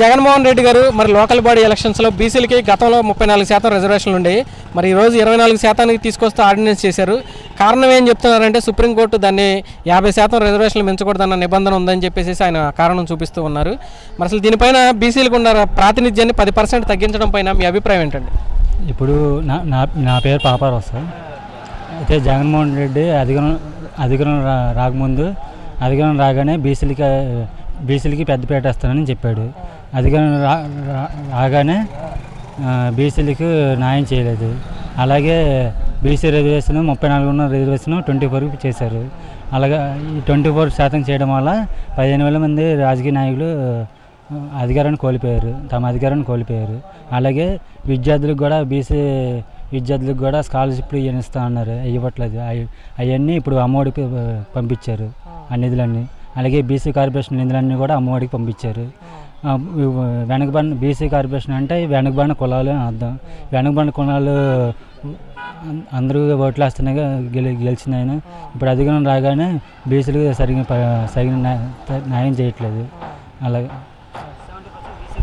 జగన్మోహన్ రెడ్డి గారు మరి local body ఎలక్షన్స్లో బీసీలకి గతంలో ముప్పై నాలుగు శాతం రిజర్వేషన్లు ఉండేవి. మరి ఈరోజు ఇరవై నాలుగు శాతానికి తీసుకొస్తూ ఆర్డినెన్స్ చేశారు. కారణం ఏం చెప్తున్నారంటే సుప్రీంకోర్టు దాన్ని యాభై శాతం రిజర్వేషన్లు మించకూడదన్న నిబంధన ఉందని చెప్పేసి ఆయన కారణం చూపిస్తూ ఉన్నారు. మరి అసలు దీనిపైన బీసీలకు ఉన్న ప్రాతినిధ్యాన్ని పది పర్సెంట్ తగ్గించడం పైన మీ అభిప్రాయం ఏంటండి? ఇప్పుడు నా నా నా పేరు పాపారావు సార్. అయితే జగన్మోహన్ రెడ్డి అధికారం అధికారం రా రాకముందు అధికారం రాగానే బీసీలకి బీసీలకి పెద్దపేట వేస్తానని చెప్పాడు. అధికారం రాగానే బీసీలకు న్యాయం చేయలేదు. అలాగే బీసీ రిజర్వేషన్ ముప్పై నాలుగు ఉన్న రిజర్వేషన్ ట్వంటీ ఫోర్కి చేశారు. అలాగే ఈ ట్వంటీ ఫోర్ శాతం చేయడం వల్ల పదిహేను వేల మంది రాజకీయ నాయకులు అధికారాన్ని కోల్పోయారు. తమ అధికారాన్ని కోల్పోయారు. అలాగే విద్యార్థులకు కూడా బీసీ విద్యార్థులకు కూడా స్కాలర్షిప్లు ఇస్తా అన్నారు. ఇవ్వట్లేదు. అవన్నీ ఇప్పుడు అమ్మఒడికి పంపించారు. ఆ నిధులన్నీ. అలాగే బీసీ కార్పొరేషన్ నిధులన్నీ కూడా అమ్మఒడికి పంపించారు. వెనకబడిన బీసీ కార్పొరేషన్ అంటే వెనకబడిన కులాలు అని అర్థం. వెనకబడిన కులాలు అందరూ ఓట్లు వేస్తున్నాయి గెలి గెలిచింది ఆయన ఇప్పుడు అధికారం రాగానే బీసీలకు ప- సరిగ్గా న్యాయ- న్యాయం చేయట్లేదు. అలాగే